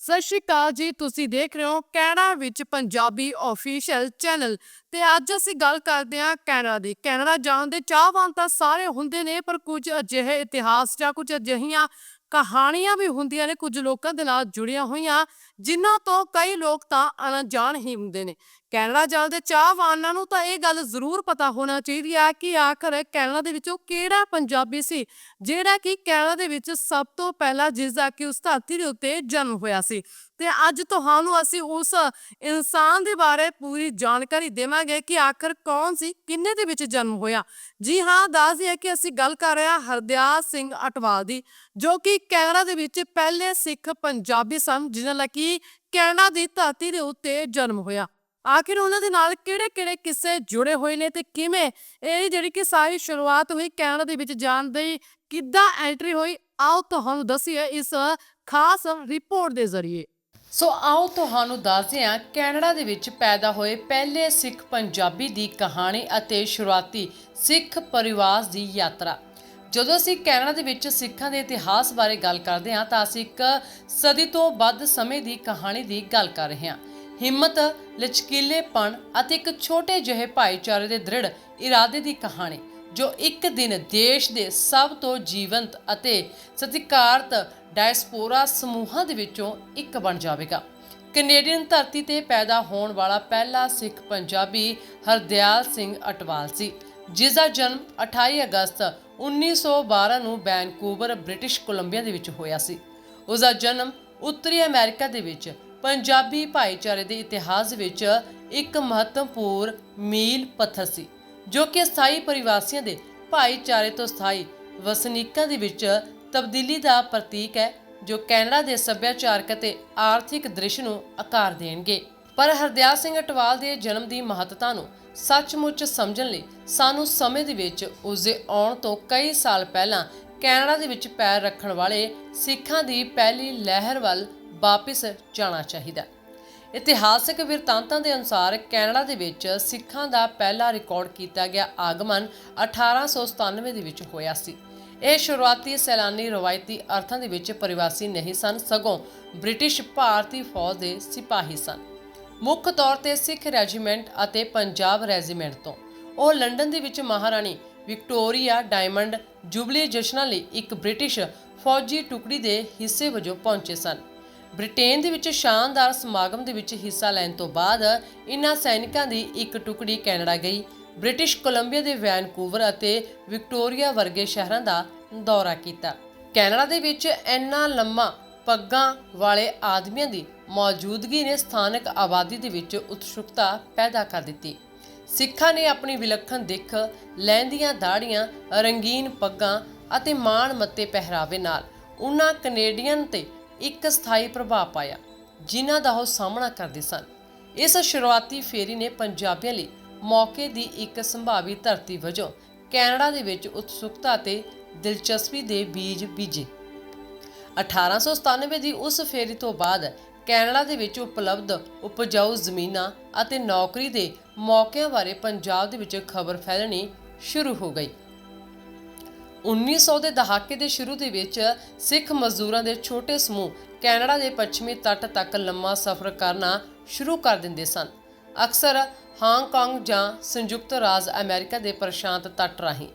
ਸਤਿ ਸ਼੍ਰੀ ਅਕਾਲ ਜੀ, ਤੁਸੀਂ ਦੇਖ ਰਹੇ ਹੋ ਕੈਨੇਡਾ ਵਿੱਚ ਪੰਜਾਬੀ ਅਫੀਸ਼ੀਅਲ ਚੈਨਲ ਤੇ ਅੱਜ ਅਸੀਂ ਗੱਲ ਕਰਦੇ ਹਾਂ ਕੈਨੇਡਾ ਦੀ। ਕੈਨੇਡਾ ਜਾਣ ਦੇ ਚਾਹਵਾਨ ਤਾਂ ਸਾਰੇ ਹੁੰਦੇ ਨੇ, ਪਰ ਕੁਝ ਅਜਿਹੇ ਇਤਿਹਾਸ ਜਾਂ ਕੁਝ ਅਜਿਹੀਆਂ ਕਹਾਣੀਆਂ ਵੀ ਹੁੰਦੀਆਂ ਨੇ, ਕੁਝ ਲੋਕਾਂ ਦੇ ਨਾਲ ਜੁੜੀਆਂ ਹੋਈਆਂ, ਜਿਨ੍ਹਾਂ ਤੋਂ ਕਈ ਲੋਕ ਤਾਂ ਅਣਜਾਣ ਹੀ ਹੁੰਦੇ ਨੇ। ਕੈਨੇਡਾ ਜਾਣ ਦੇ ਚਾਹਵਾਨਾਂ ਨੂੰ ਤਾਂ ਇਹ ਗੱਲ ਜ਼ਰੂਰ ਪਤਾ ਹੋਣਾ ਚਾਹੀਦੀ ਹੈ ਕਿ ਆਖਰ ਕੈਨੇਡਾ ਦੇ ਵਿੱਚੋਂ ਕਿਹੜਾ ਪੰਜਾਬੀ ਸੀ, ਜਿਹੜਾ ਕਿ ਕੈਨੇਡਾ ਦੇ ਵਿੱਚ ਸਭ ਤੋਂ ਪਹਿਲਾਂ ਜਿਸ ਦਾ ਕਿ ਉਸ ਧਰਤੀ ਦੇ ਉੱਤੇ ਜਨਮ ਹੋਇਆ ਸੀ। ਤੇ ਅੱਜ ਤੁਹਾਨੂੰ ਅਸੀਂ ਉਸ ਇਨਸਾਨ ਦੇ ਬਾਰੇ ਪੂਰੀ ਜਾਣਕਾਰੀ ਦੇਵਾਂਗੇ ਕਿ ਆਖਰ ਕੌਣ ਸੀ, ਕਿੰਨੇ ਦੇ ਵਿੱਚ ਜਨਮ ਹੋਇਆ। ਜੀ ਹਾਂ, ਦੱਸ ਹੈ ਕਿ ਅਸੀਂ ਗੱਲ ਕਰ ਰਹੇ ਹਾਂ ਹਰਦਿਆਲ ਸਿੰਘ ਅਟਵਾਲ ਦੀ, ਜੋ ਕਿ ਕੈਨੇਡਾ ਦੇ ਵਿੱਚ ਪਹਿਲੇ ਸਿੱਖ ਪੰਜਾਬੀ ਸਨ ਜਿਨ੍ਹਾਂ ਦਾ ਕਿ ਕੈਨੇਡਾ ਦੀ ਧਰਤੀ ਦੇ ਉੱਤੇ ਜਨਮ ਹੋਇਆ। ਆਖਿਰ ਉਹਨਾਂ ਦੇ ਨਾਲ ਕਿਹੜੇ-ਕਿਹੜੇ ਕਿੱਸੇ ਜੁੜੇ ਹੋਏ ਨੇ ਤੇ ਕਿਵੇਂ ਇਹ ਜਿਹੜੀ ਕਿ ਸਾਰੀ ਸ਼ੁਰੂਆਤ ਹੋਈ ਕੈਨੇਡਾ ਦੇ ਵਿੱਚ ਜਾਣ ਦੀ, ਕਿੱਦਾਂ ਐਂਟਰੀ ਹੋਈ, ਆਓ ਤੁਹਾਨੂੰ ਦੱਸੀਏ ਇਸ ਖਾਸ ਰਿਪੋਰਟ ਦੇ ਜ਼ਰੀਏ। ਸੋ ਆਓ ਤੁਹਾਨੂੰ ਦੱਸਦੇ ਹਾਂ, ਕੈਨੇਡਾ ਦੇ ਵਿੱਚ ਪੈਦਾ ਹੋਏ ਪਹਿਲੇ ਸਿੱਖ ਪੰਜਾਬੀ ਦੀ ਕਹਾਣੀ ਅਤੇ ਸ਼ੁਰੂਆਤੀ ਸਿੱਖ ਪਰਿਵਾਰ ਦੀ ਯਾਤਰਾ। ਜਦੋਂ ਅਸੀਂ ਕੈਨੇਡਾ ਦੇ ਵਿੱਚ ਸਿੱਖਾਂ ਦੇ ਇਤਿਹਾਸ ਬਾਰੇ ਗੱਲ ਕਰਦੇ ਹਾਂ, ਤਾਂ ਅਸੀਂ ਇੱਕ ਸਦੀ ਤੋਂ ਵੱਧ ਸਮੇਂ ਦੀ ਕਹਾਣੀ ਦੀ ਗੱਲ ਕਰ ਰਹੇ ਹਾਂ। ਹਿੰਮਤ, ਲਚਕੀਲੇਪਣ ਅਤੇ ਇੱਕ ਛੋਟੇ ਜਿਹੇ ਭਾਈਚਾਰੇ ਦੇ ਦ੍ਰਿੜ ਇਰਾਦੇ ਦੀ ਕਹਾਣੀ। ਜੋ ਇੱਕ ਦਿਨ ਦੇਸ਼ ਦੇ ਸਭ ਤੋਂ ਜੀਵੰਤ ਅਤੇ ਸਤਿਕਾਰਤ ਡਾਇਸਪੋਰਾ ਸਮੂਹਾਂ ਦੇ ਵਿੱਚੋਂ ਇੱਕ ਬਣ ਜਾਵੇਗਾ। ਕੈਨੇਡੀਅਨ ਧਰਤੀ ਤੇ ਪੈਦਾ ਹੋਣ ਵਾਲਾ ਪਹਿਲਾ ਸਿੱਖ ਪੰਜਾਬੀ ਹਰਦਿਆਲ ਸਿੰਘ ਅਟਵਾਲ ਸੀ, ਜਿਸ ਦਾ ਜਨਮ 28 ਅਗਸਤ 1912 ਨੂੰ ਵੈਨਕੂਵਰ, ਬ੍ਰਿਟਿਸ਼ ਕੋਲੰਬੀਆ ਦੇ ਵਿੱਚ ਹੋਇਆ ਸੀ। ਉਸ ਦਾ ਜਨਮ ਉੱਤਰੀ ਅਮਰੀਕਾ ਦੇ ਵਿੱਚ, ਪੰਜਾਬੀ ਭਾਈਚਾਰੇ ਦੇ ਇਤਿਹਾਸ ਵਿੱਚ ਇੱਕ ਮਹੱਤਵਪੂਰਨ ਮੀਲ ਪੱਥਰ ਸੀ। ਜੋ ਕਿ ਸਥਾਈ ਪਰਿਵਾਸੀਆਂ ਦੇ ਭਾਈਚਾਰੇ ਤੋਂ ਸਥਾਈ ਵਸਨੀਕਾਂ ਦੇ ਵਿੱਚ ਤਬਦੀਲੀ ਦਾ ਪ੍ਰਤੀਕ ਹੈ, ਜੋ ਕੈਨੇਡਾ ਦੇ ਸੱਭਿਆਚਾਰਕ ਅਤੇ ਆਰਥਿਕ ਦ੍ਰਿਸ਼ ਨੂੰ ਆਕਾਰ ਦੇਣਗੇ। ਪਰ ਹਰਦਿਆਲ ਸਿੰਘ ਅਟਵਾਲ ਦੇ ਜਨਮ ਦੀ ਮਹੱਤਤਾ ਨੂੰ ਸੱਚਮੁੱਚ ਸਮਝਣ ਲਈ ਸਾਨੂੰ ਸਮੇਂ ਦੇ ਵਿੱਚ ਉਸ ਦੇ ਆਉਣ ਤੋਂ ਕਈ ਸਾਲ ਪਹਿਲਾਂ ਕੈਨੇਡਾ ਦੇ ਵਿੱਚ ਪੈਰ ਰੱਖਣ ਵਾਲੇ ਸਿੱਖਾਂ ਦੀ ਪਹਿਲੀ ਲਹਿਰ ਵੱਲ ਵਾਪਸ ਜਾਣਾ ਚਾਹੀਦਾ ਇਤਿਹਾਸਕ ਵਿਰਤਾਂਤਾਂ ਦੇ ਅਨੁਸਾਰ ਕੈਨੇਡਾ ਦੇ ਵਿੱਚ ਸਿੱਖਾਂ ਦਾ ਪਹਿਲਾ ਰਿਕਾਰਡ ਕੀਤਾ ਗਿਆ ਆਗਮਨ 1897 ਦੇ ਵਿੱਚ ਹੋਇਆ ਸੀ। ਇਹ ਸ਼ੁਰੂਆਤੀ ਸੈਲਾਨੀ ਰਵਾਇਤੀ ਅਰਥਾਂ ਦੇ ਵਿੱਚ ਪਰਿਵਾਸੀ ਨਹੀਂ ਸਨ, ਸਗੋਂ ਬ੍ਰਿਟਿਸ਼ ਭਾਰਤੀ ਫੌਜ ਦੇ ਸਿਪਾਹੀ ਸਨ। ਮੁੱਖ ਤੌਰ ਤੇ ਸਿੱਖ ਰੈਜੀਮੈਂਟ ਅਤੇ ਪੰਜਾਬ ਰੈਜੀਮੈਂਟ ਤੋਂ। ਉਹ ਲੰਡਨ ਦੇ ਵਿੱਚ ਮਹਾਰਾਣੀ ਵਿਕਟੋਰੀਆ ਡਾਇਮੰਡ ਜੁਬਲੀ ਜਸ਼ਨਾਂ ਲਈ ਇੱਕ ਬ੍ਰਿਟਿਸ਼ ਫੌਜੀ ਟੁਕੜੀ ਦੇ ਹਿੱਸੇ ਵਜੋਂ ਪਹੁੰਚੇ ਸਨ। ਬ੍ਰਿਟੇਨ ਦੇ ਵਿੱਚ ਸ਼ਾਨਦਾਰ ਸਮਾਗਮ ਦੇ ਵਿੱਚ ਹਿੱਸਾ ਲੈਣ ਤੋਂ ਬਾਅਦ ਇਨ੍ਹਾਂ ਸੈਨਿਕਾਂ ਦੀ ਇੱਕ ਟੁਕੜੀ ਕੈਨੇਡਾ ਗਈ। ਬ੍ਰਿਟਿਸ਼ ਕੋਲੰਬੀਆ ਦੇ ਵੈਨਕੂਵਰ ਅਤੇ ਵਿਕਟੋਰੀਆ ਵਰਗੇ ਸ਼ਹਿਰਾਂ ਦਾ ਦੌਰਾ ਕੀਤਾ। ਕੈਨੇਡਾ ਦੇ ਵਿੱਚ ਇੰਨਾ ਲੰਮਾ ਪੱਗਾਂ ਵਾਲੇ ਆਦਮੀਆਂ ਦੀ ਮੌਜੂਦਗੀ ਨੇ ਸਥਾਨਕ ਆਬਾਦੀ ਦੇ ਵਿੱਚ ਉਤਸੁਕਤਾ ਪੈਦਾ ਕਰ ਦਿੱਤੀ। ਸਿੱਖਾਂ ਨੇ ਆਪਣੀ ਵਿਲੱਖਣ ਦਿੱਖ ਲੈਂਦੀਆਂ ਦਾੜੀਆਂ ਰੰਗੀਨ ਪੱਗਾਂ ਅਤੇ ਮਾਣ ਮੱਤੇ ਪਹਿਰਾਵੇ ਨਾਲ ਉਹਨਾਂ ਕੈਨੇਡੀਅਨ ਤੇ ਇੱਕ ਸਥਾਈ ਪ੍ਰਭਾਵ ਪਾਇਆ, ਜਿਨ੍ਹਾਂ ਦਾ ਉਹ ਸਾਹਮਣਾ ਕਰਦੇ ਸਨ। ਇਸ ਸ਼ੁਰੂਆਤੀ ਫੇਰੀ ਨੇ ਪੰਜਾਬੀਆਂ ਲਈ ਮੌਕੇ ਦੀ ਇੱਕ ਸੰਭਾਵੀ ਧਰਤੀ ਵਜੋਂ ਕੈਨੇਡਾ ਦੇ ਵਿੱਚ ਉਤਸੁਕਤਾ ਤੇ ਦਿਲਚਸਪੀ ਦੇ ਬੀਜ ਬੀਜੇ। 1897 ਦੀ ਉਸ ਫੇਰੀ ਤੋਂ ਬਾਅਦ ਕੈਨੇਡਾ ਦੇ ਵਿੱਚ ਉਪਲਬਧ ਉਪਜਾਊ ਜ਼ਮੀਨਾਂ ਅਤੇ ਨੌਕਰੀ ਦੇ ਮੌਕਿਆਂ ਬਾਰੇ ਪੰਜਾਬ ਦੇ ਵਿੱਚ ਖਬਰ ਫੈਲਣੀ ਸ਼ੁਰੂ ਹੋ ਗਈ। 1900 ਦੇ ਦਹਾਕੇ ਦੇ ਸ਼ੁਰੂ ਦੇ ਵਿੱਚ ਸਿੱਖ ਮਜ਼ਦੂਰਾਂ ਦੇ ਛੋਟੇ ਸਮੂਹ ਕੈਨੇਡਾ ਦੇ ਪੱਛਮੀ ਤੱਟ ਤੱਕ ਲੰਮਾ ਸਫ਼ਰ ਕਰਨਾ ਸ਼ੁਰੂ ਕਰ ਦਿੰਦੇ ਸਨ। ਅਕਸਰ ਹਾਂਗਕਾਂਗ ਜਾਂ ਸੰਯੁਕਤ ਰਾਜ ਅਮਰੀਕਾ ਦੇ ਪ੍ਰਸ਼ਾਂਤ ਤੱਟ ਰਾਹੀਂ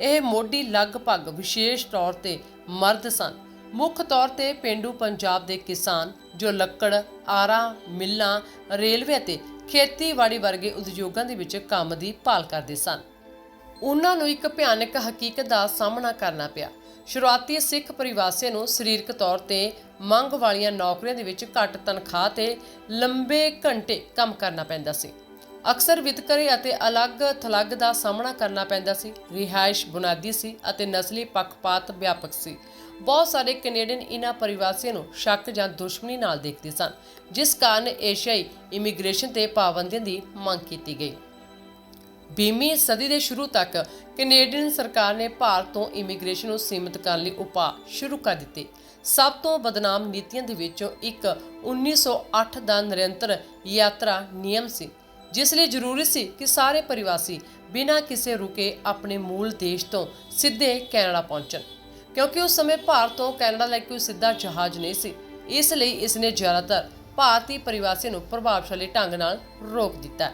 ਇਹ ਮੋਢੀ ਲਗਭਗ ਵਿਸ਼ੇਸ਼ ਤੌਰ ਤੇ ਮਰਦ ਸਨ। ਮੁੱਖ ਤੌਰ ਤੇ ਪਿੰਡੂ ਪੰਜਾਬ ਦੇ ਕਿਸਾਨ ਜੋ ਲੱਕੜ, ਆਰਾ, ਮਿੱਲਾਂ, ਰੇਲਵੇ ਅਤੇ ਖੇਤੀਬਾੜੀ ਵਰਗੇ ਉਦਯੋਗਾਂ ਦੇ ਵਿੱਚ ਕੰਮ ਦੀ ਭਾਲ ਕਰਦੇ ਸਨ। ਉਹਨਾਂ ਨੂੰ ਇੱਕ ਭਿਆਨਕ ਹਕੀਕਤ ਦਾ ਸਾਹਮਣਾ ਕਰਨਾ ਪਿਆ। ਸ਼ੁਰੂਆਤੀ ਸਿੱਖ ਪਰਿਵਾਸੀਆਂ ਨੂੰ ਸਰੀਰਕ ਤੌਰ ਤੇ ਮੰਗ ਵਾਲੀਆਂ ਨੌਕਰੀਆਂ ਦੇ ਵਿੱਚ ਘੱਟ ਤਨਖਾਹ ਤੇ ਲੰਬੇ ਘੰਟੇ ਕੰਮ ਕਰਨਾ ਪੈਂਦਾ ਸੀ। ਅਕਸਰ ਵਿਤਕਰੇ ਅਤੇ ਅਲੱਗ-ਥਲੱਗ ਦਾ ਸਾਹਮਣਾ ਕਰਨਾ ਪੈਂਦਾ ਸੀ। ਰਿਹਾਇਸ਼ ਬੁਨਿਆਦੀ ਸੀ ਅਤੇ ਨਸਲੀ ਪੱਖਪਾਤ ਵਿਆਪਕ ਸੀ। ਬਹੁਤ ਸਾਰੇ ਕੈਨੇਡੀਅਨ ਇਨ੍ਹਾਂ ਪਰਿਵਾਸੀਆਂ ਨੂੰ ਸ਼ੱਕ ਜਾਂ ਦੁਸ਼ਮਣੀ ਨਾਲ ਦੇਖਦੇ ਸਨ, ਜਿਸ ਕਾਰਨ ਏਸ਼ੀਆਈ ਇਮੀਗ੍ਰੇਸ਼ਨ ਤੇ ਪਾਬੰਦੀਆਂ ਦੀ ਮੰਗ ਕੀਤੀ ਗਈ। 20ਵੀਂ ਸਦੀ ਦੇ ਸ਼ੁਰੂ ਤੱਕ ਕੈਨੇਡੀਅਨ ਸਰਕਾਰ ਨੇ ਭਾਰਤ ਤੋਂ ਇਮੀਗ੍ਰੇਸ਼ਨ ਨੂੰ ਸੀਮਿਤ ਕਰਨ ਲਈ ਉਪਾਅ ਸ਼ੁਰੂ ਕਰ ਦਿੱਤੇ। ਸਭ ਤੋਂ ਬਦਨਾਮ ਨੀਤੀਆਂ ਦੇ ਵਿੱਚੋਂ ਇੱਕ 1908 ਦਾ ਨਿਰੰਤਰ ਯਾਤਰਾ ਨਿਯਮ ਸੀ, ਜਿਸ ਲਈ ਜ਼ਰੂਰੀ ਸੀ ਕਿ ਸਾਰੇ ਪਰਿਵਾਸੀ ਬਿਨਾਂ ਕਿਸੇ ਰੁਕੇ ਆਪਣੇ ਮੂਲ ਦੇਸ਼ ਤੋਂ ਸਿੱਧੇ ਕੈਨੇਡਾ ਪਹੁੰਚਣ, ਕਿਉਂਕਿ ਉਸ ਸਮੇਂ ਭਾਰਤ ਤੋਂ ਕੈਨੇਡਾ ਲਈ ਕੋਈ ਸਿੱਧਾ ਜਹਾਜ਼ ਨਹੀਂ ਸੀ। ਇਸ ਲਈ ਇਸ ਨੇ ਜ਼ਿਆਦਾਤਰ ਭਾਰਤੀ ਪਰਿਵਾਸੀਆਂ ਨੂੰ ਪ੍ਰਭਾਵਸ਼ਾਲੀ ਢੰਗ ਨਾਲ ਰੋਕ ਦਿੱਤਾ।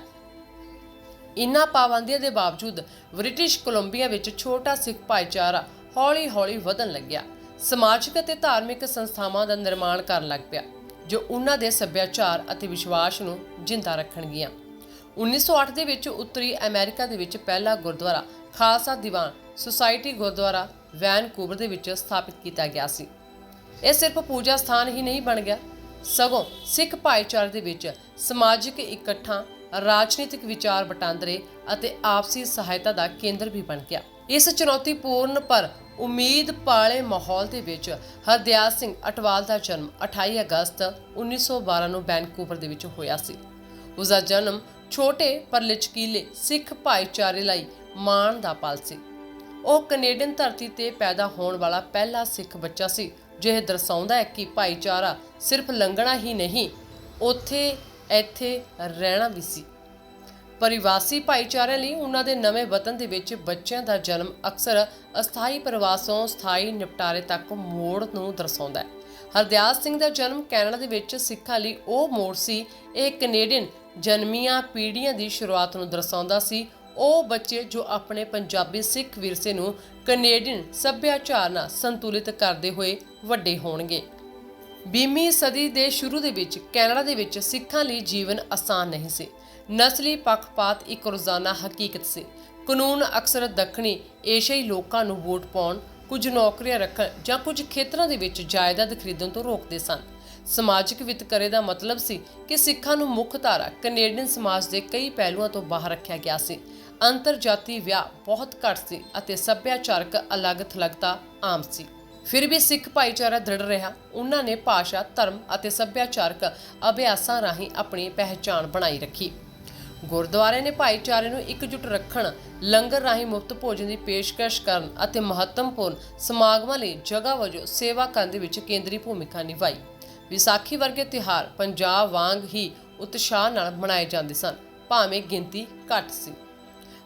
ਇਨ੍ਹਾਂ ਪਾਬੰਦੀਆਂ ਦੇ ਬਾਵਜੂਦ ਬ੍ਰਿਟਿਸ਼ ਕੋਲੰਬੀਆ ਵਿੱਚ ਛੋਟਾ ਸਿੱਖ ਭਾਈਚਾਰਾ ਹੌਲੀ-ਹੌਲੀ ਵਧਣ ਲੱਗਿਆ। ਸਮਾਜਿਕ ਅਤੇ ਧਾਰਮਿਕ ਸੰਸਥਾਵਾਂ ਦਾ ਨਿਰਮਾਣ ਕਰਨ ਲੱਗ ਪਿਆ, ਜੋ ਉਹਨਾਂ ਦੇ ਸੱਭਿਆਚਾਰ ਅਤੇ ਵਿਸ਼ਵਾਸ ਨੂੰ ਜਿੰਦਾ ਰੱਖਣਗੀਆਂ। 1908 ਦੇ ਵਿੱਚ ਉੱਤਰੀ ਅਮਰੀਕਾ ਦੇ ਵਿੱਚ ਪਹਿਲਾ ਗੁਰਦੁਆਰਾ ਖਾਲਸਾ ਦੀਵਾਨ ਸੁਸਾਇਟੀ ਗੁਰਦੁਆਰਾ ਵੈਨਕੂਵਰ ਦੇ ਵਿੱਚ ਸਥਾਪਿਤ ਕੀਤਾ ਗਿਆ ਸੀ। ਇਹ ਸਿਰਫ ਪੂਜਾ ਸਥਾਨ ਹੀ ਨਹੀਂ ਬਣ ਗਿਆ। ਸਗੋਂ ਸਿੱਖ ਭਾਈਚਾਰੇ ਦੇ ਵਿੱਚ ਸਮਾਜਿਕ ਇਕੱਠਾਂ ਰਾਜਨੀਤਿਕ ਵਿਚਾਰ ਵਟਾਂਦਰੇ ਅਤੇ ਆਪਸੀ ਸਹਾਇਤਾ ਦਾ ਕੇਂਦਰ ਵੀ ਬਣ ਗਿਆ। ਇਸ ਚੁਣੌਤੀਪੂਰਨ ਪਰ ਉਮੀਦ ਪਾਲੇ ਮਾਹੌਲ ਦੇ ਵਿੱਚ ਹਰਦਿਆਲ ਸਿੰਘ ਅਟਵਾਲ ਦਾ ਜਨਮ 28 ਅਗਸਤ 1912 ਨੂੰ ਵੈਨਕੂਵਰ ਦੇ ਵਿੱਚ ਹੋਇਆ ਸੀ। ਉਸ ਦਾ ਜਨਮ ਛੋਟੇ ਪਰ ਲਚਕੀਲੇ ਸਿੱਖ ਭਾਈਚਾਰੇ ਲਈ ਮਾਣ ਦਾ ਪਲ ਸੀ। ਉਹ ਕੈਨੇਡੀਅਨ ਧਰਤੀ ਤੇ ਪੈਦਾ ਹੋਣ ਵਾਲਾ ਪਹਿਲਾ ਸਿੱਖ ਬੱਚਾ ਸੀ ਜੋ ਇਹ ਦਰਸਾਉਂਦਾ ਹੈ ਕਿ ਭਾਈਚਾਰਾ ਸਿਰਫ ਲੰਘਣਾ ਹੀ ਨਹੀਂ, ਉੱਥੇ ਇੱਥੇ ਰਹਿਣਾ ਵੀ ਸੀ। ਪਰਿਵਾਸੀ ਭਾਈਚਾਰੇ ਲਈ ਉਹਨਾਂ ਦੇ ਨਵੇਂ ਵਤਨ ਦੇ ਵਿੱਚ ਬੱਚਿਆਂ ਦਾ ਜਨਮ ਅਕਸਰ ਅਸਥਾਈ ਪ੍ਰਵਾਸੋਂ ਸਥਾਈ ਨਿਪਟਾਰੇ ਤੱਕ ਮੋੜ ਨੂੰ ਦਰਸਾਉਂਦਾ ਹੈ। ਹਰਦਿਆਲ ਸਿੰਘ ਦਾ ਜਨਮ ਕੈਨੇਡਾ ਦੇ ਵਿੱਚ ਸਿੱਖਾਂ ਲਈ ਉਹ ਮੋੜ ਸੀ। ਇਹ ਕੈਨੇਡੀਅਨ ਜਨਮੀਆਂ ਪੀੜ੍ਹੀਆਂ ਦੀ ਸ਼ੁਰੂਆਤ ਨੂੰ ਦਰਸਾਉਂਦਾ ਸੀ। ਉਹ ਬੱਚੇ ਜੋ ਆਪਣੇ ਪੰਜਾਬੀ ਸਿੱਖ ਵਿਰਸੇ ਨੂੰ ਕੈਨੇਡੀਅਨ ਸੱਭਿਆਚਾਰ ਨਾਲ ਸੰਤੁਲਿਤ ਕਰਦੇ ਹੋਏ ਵੱਡੇ ਹੋਣਗੇ। ਵੀਹਵੀਂ ਸਦੀ ਦੇ ਸ਼ੁਰੂ ਦੇ ਵਿੱਚ ਕੈਨੇਡਾ ਦੇ ਵਿੱਚ ਸਿੱਖਾਂ ਲਈ ਜੀਵਨ ਆਸਾਨ ਨਹੀਂ ਸੀ। ਨਸਲੀ ਪੱਖਪਾਤ ਇੱਕ ਰੋਜ਼ਾਨਾ ਹਕੀਕਤ ਸੀ। ਕਾਨੂੰਨ ਅਕਸਰ ਦੱਖਣੀ ਏਸ਼ੀਆਈ ਲੋਕਾਂ ਨੂੰ ਵੋਟ ਪਾਉਣ, ਕੁਝ ਨੌਕਰੀਆਂ ਰੱਖਣ ਜਾਂ ਕੁਝ ਖੇਤਰਾਂ ਦੇ ਵਿੱਚ ਜਾਇਦਾਦ ਖਰੀਦਣ ਤੋਂ ਰੋਕਦੇ ਸਨ। ਸਮਾਜਿਕ ਵਿਤਕਰੇ ਦਾ ਮਤਲਬ ਸੀ ਕਿ ਸਿੱਖਾਂ ਨੂੰ ਮੁੱਖ ਧਾਰਾ ਕੈਨੇਡੀਅਨ ਸਮਾਜ ਦੇ ਕਈ ਪਹਿਲੂਆਂ ਤੋਂ ਬਾਹਰ ਰੱਖਿਆ ਗਿਆ ਸੀ। ਅੰਤਰਜਾਤੀ ਵਿਆਹ ਬਹੁਤ ਘੱਟ ਸੀ ਅਤੇ ਸੱਭਿਆਚਾਰਕ ਅਲੱਗ-ਥਲੱਗਤਾ ਆਮ ਸੀ। ਫਿਰ ਵੀ ਸਿੱਖ ਭਾਈਚਾਰਾ ਦ੍ਰਿੜ ਰਿਹਾ। ਉਹਨਾਂ ਨੇ ਭਾਸ਼ਾ, ਧਰਮ ਅਤੇ ਸੱਭਿਆਚਾਰਕ ਅਭਿਆਸਾਂ ਰਾਹੀਂ ਆਪਣੀ ਪਹਿਚਾਣ ਬਣਾਈ ਰੱਖੀ। ਗੁਰਦੁਆਰੇ ਨੇ ਭਾਈਚਾਰੇ ਨੂੰ ਇਕਜੁੱਟ ਰੱਖਣ, ਲੰਗਰ ਰਾਹੀਂ ਮੁਫਤ ਭੋਜਨ ਦੀ ਪੇਸ਼ਕਸ਼ ਕਰਨ ਅਤੇ ਮਹੱਤਵਪੂਰਨ ਸਮਾਗਮਾਂ ਲਈ ਜਗ੍ਹਾ ਵਜੋਂ ਸੇਵਾ ਕਰਨ ਦੇ ਵਿੱਚ ਕੇਂਦਰੀ ਭੂਮਿਕਾ ਨਿਭਾਈ। ਵਿਸਾਖੀ ਵਰਗੇ ਤਿਉਹਾਰ ਪੰਜਾਬ ਵਾਂਗ ਹੀ ਉਤਸ਼ਾਹ ਨਾਲ ਮਨਾਏ ਜਾਂਦੇ ਸਨ। ਭਾਵੇਂ ਗਿਣਤੀ ਘੱਟ ਸੀ।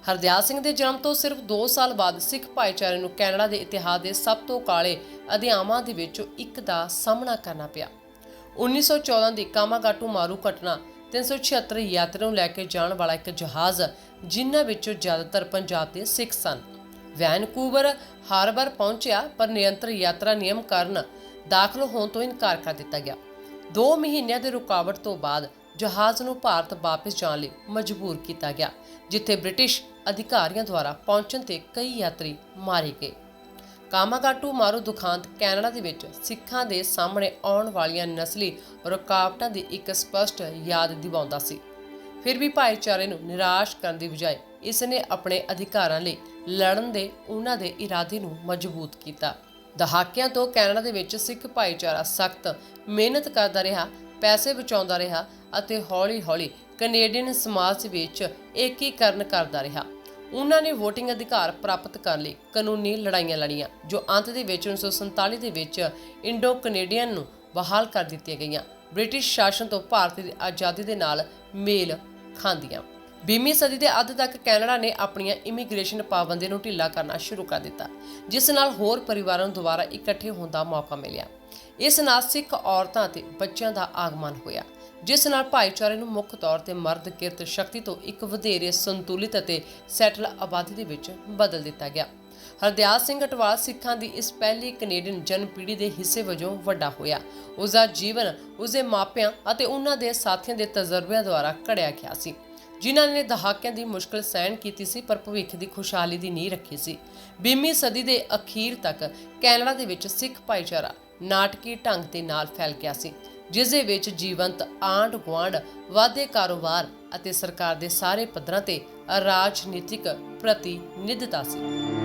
ਹਰਦਿਆਲ ਸਿੰਘ ਦੇ ਜਨਮ ਤੋਂ ਸਿਰਫ 2 ਸਾਲ ਬਾਅਦ ਸਿੱਖ ਭਾਈਚਾਰੇ ਨੂੰ ਕੈਨੇਡਾ ਦੇ ਇਤਿਹਾਸ ਦੇ ਸਭ ਤੋਂ ਕਾਲੇ ਅਧਿਆਵਾਂ ਦੇ ਵਿੱਚੋਂ ਇੱਕ ਦਾ ਸਾਹਮਣਾ ਕਰਨਾ ਪਿਆ। 1914 ਦੀ ਕਾਮਾਗਾਟੂ ਮਾਰੂ ਘਟਨਾ 376 ਯਾਤਰੀਆਂ ਨੂੰ ਲੈ ਕੇ ਜਾਣ ਵਾਲਾ ਇੱਕ ਜਹਾਜ਼, ਜਿਨ੍ਹਾਂ ਵਿੱਚੋਂ ਜ਼ਿਆਦਾਤਰ ਪੰਜਾਬ ਦੇ ਸਿੱਖ ਸਨ। ਵੈਨਕੂਵਰ ਹਾਰਬਰ ਪਹੁੰਚਿਆ, ਪਰ ਨਿਯੰਤਰ ਯਾਤਰਾ ਨਿਯਮ ਕਾਰਨ ਦਾਖਲ ਹੋਣ ਤੋਂ ਇਨਕਾਰ ਕਰ ਦਿੱਤਾ ਗਿਆ। 2 ਮਹੀਨਿਆਂ ਦੇ ਰੁਕਾਵਟ ਤੋਂ ਬਾਅਦ ਜਹਾਜ਼ ਨੂੰ ਭਾਰਤ ਵਾਪਸ ਜਾਣ ਲਈ ਮਜਬੂਰ ਕੀਤਾ ਗਿਆ, ਜਿੱਥੇ ਬ੍ਰਿਟਿਸ਼ ਅਧਿਕਾਰੀਆਂ ਦੁਆਰਾ ਪਹੁੰਚਣ ਤੇ ਕਈ ਯਾਤਰੀ ਮਾਰੇ ਗਏ। ਕਾਮਾਗਾਟੂ ਮਾਰੂ ਦੁਖਾਂਤ ਕੈਨੇਡਾ ਦੇ ਵਿੱਚ ਸਿੱਖਾਂ ਦੇ ਸਾਹਮਣੇ ਆਉਣ ਵਾਲੀਆਂ ਨਸਲੀ ਰੁਕਾਵਟਾਂ ਦੀ ਇੱਕ ਸਪਸ਼ਟ ਯਾਦ ਦਿਵਾਉਂਦਾ ਸੀ। ਫਿਰ ਵੀ ਭਾਈਚਾਰੇ ਨੂੰ ਨਿਰਾਸ਼ ਕਰਨ ਦੀ ਬਜਾਏ ਇਸ ਨੇ ਆਪਣੇ ਅਧਿਕਾਰਾਂ ਲਈ ਲੜਨ ਦੇ ਉਹਨਾਂ ਦੇ ਇਰਾਦੇ ਨੂੰ ਮਜ਼ਬੂਤ ਕੀਤਾ। ਦਹਾਕਿਆਂ ਤੋਂ ਕੈਨੇਡਾ ਦੇ ਵਿੱਚ ਸਿੱਖ ਭਾਈਚਾਰਾ ਸਖਤ ਮਿਹਨਤ ਕਰਦਾ ਰਿਹਾ ਪੈਸੇ ਬਚਾਉਂਦਾ ਰਿਹਾ ਅਤੇ ਹੌਲੀ-ਹੌਲੀ ਕੈਨੇਡੀਅਨ ਸਮਾਜ ਵਿੱਚ ਏਕੀਕਰਨ ਕਰਦਾ ਰਿਹਾ। ਉਹਨਾਂ ਨੇ VOTING ਅਧਿਕਾਰ ਪ੍ਰਾਪਤ ਕਰਨ ਲਈ ਕਾਨੂੰਨੀ ਲੜਾਈਆਂ ਲੜੀਆਂ, ਜੋ ਅੰਤ ਦੇ ਵਿੱਚ 1947 ਦੇ ਵਿੱਚ ਇੰਡੋ ਕੈਨੇਡੀਅਨ ਨੂੰ ਬਹਾਲ ਕਰ ਦਿੱਤੀਆਂ ਗਈਆਂ। ਬ੍ਰਿਟਿਸ਼ ਸ਼ਾਸਨ ਤੋਂ ਭਾਰਤ ਦੀ ਆਜ਼ਾਦੀ ਦੇ ਨਾਲ ਮੇਲ ਖਾਂਦੀਆਂ। ਵੀਹਵੀਂ ਸਦੀ ਦੇ ਅੱਧ ਤੱਕ ਕੈਨੇਡਾ ਨੇ ਆਪਣੀਆਂ ਇਮੀਗ੍ਰੇਸ਼ਨ ਪਾਬੰਦੀਆਂ ਨੂੰ ਢਿੱਲਾ ਕਰਨਾ ਸ਼ੁਰੂ ਕਰ ਦਿੱਤਾ, ਜਿਸ ਨਾਲ ਹੋਰ ਪਰਿਵਾਰਾਂ ਨੂੰ ਦੁਬਾਰਾ ਇਕੱਠੇ ਹੋਣ ਦਾ ਮੌਕਾ ਮਿਲਿਆ। ਇਸ ਨਾਲ ਸਿੱਖ ਔਰਤਾਂ ਅਤੇ ਬੱਚਿਆਂ ਦਾ ਆਗਮਨ ਹੋਇਆ, ਜਿਸ ਨਾਲ ਭਾਈਚਾਰੇ ਨੂੰ ਮੁੱਖ ਤੌਰ ਤੇ ਮਰਦ ਕਿਰਤ ਸ਼ਕਤੀ ਤੋਂ ਇੱਕ ਵਧੇਰੇ ਸੰਤੁਲਿਤ ਅਤੇ ਸੈਟਲ ਆਬਾਦੀ ਦੇ ਵਿੱਚ ਬਦਲ ਦਿੱਤਾ ਗਿਆ। ਹਰਦਿਆਲ ਸਿੰਘ ਅਟਵਾਲ ਸਿੱਖਾਂ ਦੀ ਇਸ ਪਹਿਲੀ ਕੈਨੇਡੀਅਨ ਜਨ ਪੀੜ੍ਹੀ ਦੇ ਹਿੱਸੇ ਵਜੋਂ ਵੱਡਾ ਹੋਇਆ। ਉਸ ਦਾ ਜੀਵਨ ਉਸ ਦੇ ਮਾਪਿਆਂ ਅਤੇ ਉਹਨਾਂ ਦੇ ਸਾਥੀਆਂ ਦੇ ਤਜਰਬਿਆਂ ਦੁਆਰਾ ਘੜਿਆ ਗਿਆ ਸੀ। ਜਿਨ੍ਹਾਂ ਨੇ ਦਹਾਕਿਆਂ ਦੀ ਮੁਸ਼ਕਲ ਸਹਿਣ ਕੀਤੀ ਸੀ, ਪਰ ਭਵਿੱਖ ਦੀ ਖੁਸ਼ਹਾਲੀ ਦੀ ਨੀਂਹ ਰੱਖੀ ਸੀ। 20ਵੀਂ ਸਦੀ ਦੇ ਅਖੀਰ ਤੱਕ ਕੈਨੇਡਾ ਦੇ ਵਿੱਚ ਸਿੱਖ ਭਾਈਚਾਰਾ ਨਾਟਕੀ ਢੰਗ ਦੇ ਨਾਲ ਫੈਲ ਗਿਆ ਸੀ, ਜਿਸ ਦੇ ਵਿੱਚ ਜੀਵੰਤ ਆਂਡ ਗੁਆਂਢ ਵਾਧੇ ਕਾਰੋਬਾਰ ਅਤੇ ਸਰਕਾਰ ਦੇ ਸਾਰੇ ਪੱਧਰਾਂ ਤੇ ਰਾਜਨੀਤਿਕ ਪ੍ਰਤੀਨਿਧਤਾ ਸੀ।